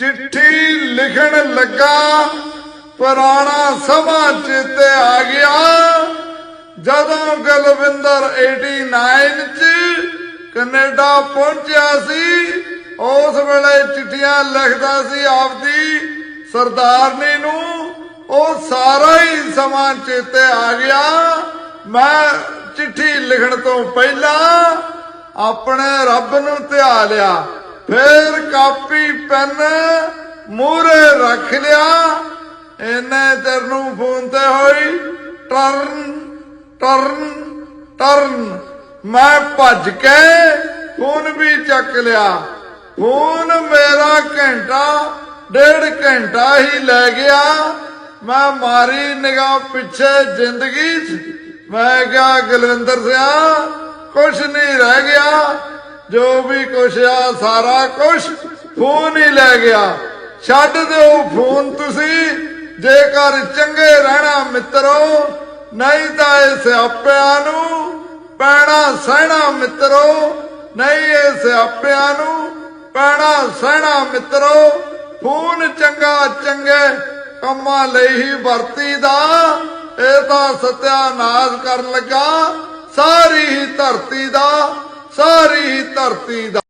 ਚਿੱਠੀ ਲਿਖਣ ਲੱਗਾ, ਪੁਰਾਣਾ ਸਮਾਂ ਚੇਤੇ ਆ ਗਿਆ। ਜਦੋਂ ਗਲਵਿੰਦਰ 89 ਚ ਕੈਨੇਡਾ ਪਹੁੰਚਿਆ ਸੀ, ਉਸ ਵੇਲੇ ਚਿੱਠੀਆਂ ਲਿਖਦਾ ਸੀ ਆਪਦੀ ਸਰਦਾਰਨੀ ਨੂੰ, ਉਹ ਸਾਰਾ ਹੀ ਸਮਾਂ ਚੇਤੇ ਆ ਗਿਆ। ਮੈਂ ਚਿੱਠੀ ਲਿਖਣ ਤੋਂ ਪਹਿਲਾਂ ਆਪਣੇ ਰੱਬ ਨੂੰ ਧਿਆ ਲਿਆ। ਫੇਰ ਕਾਪੀ, ਪੈਨ, ਮੂਹਰੇ ਰੱਖ ਲਿਆ। ਇਹਨੇ ਤੇਰ ਨੂੰ ਫੋਨ ਤੇ ਹੋਈ, ਟਰਨ ਟਰਨ ਟਰਨ। ਮੈਂ ਭੱਜ ਕੇ ਫੋਨ ਵੀ ਚੱਕ ਲਿਆ। ਫੋਨ ਮੇਰਾ ਘੰਟਾ, ਡੇਢ ਘੰਟਾ ਹੀ ਲੈ ਗਿਆ। ਮੈਂ ਮਾਰੀ ਨਿਗਾਹ ਪਿੱਛੇ ਜ਼ਿੰਦਗੀ 'ਚ। ਮੈਂ ਕਿਹਾ, ਗਲਵਿੰਦਰ ਸਿਆ ਜੋ ਵੀ ਕੁਛ ਆ, ਸਾਰਾ ਕੁਛ ਫੋਨ ਹੀ ਲੈ ਗਿਆ। ਛੱਡ ਦਿਓ ਫੋਨ ਤੁਸੀਂ ਜੇਕਰ ਚੰਗੇ ਰਹਿਣਾ ਮਿੱਤਰੋ, ਨਹੀਂ ਤਾਂ ਇਹ ਸਿਆਪਿਆਂ ਨੂੰ ਪੈਣਾ ਸਹਿਣਾ ਮਿੱਤਰੋ, ਨਹੀਂ ਇਹ ਸਿਆਪਿਆਂ ਨੂੰ ਪੈਣਾ ਸਹਿਣਾ ਮਿੱਤਰੋ, ਫੋਨ ਚੰਗਾ ਚੰਗੇ ਕੰਮਾਂ ਲਈ ਹੀ ਵਰਤੀ ਦਾ ਇਹ ਤਾਂ ਸਤਿਆਨਾਸ਼ ਕਰਨ ਲੱਗਾ। ਸਾਰੀ ਹੀ ਧਰਤੀ ਦਾ ਸਾਰੀ ਹੀ ਧਰਤੀ ਦਾ।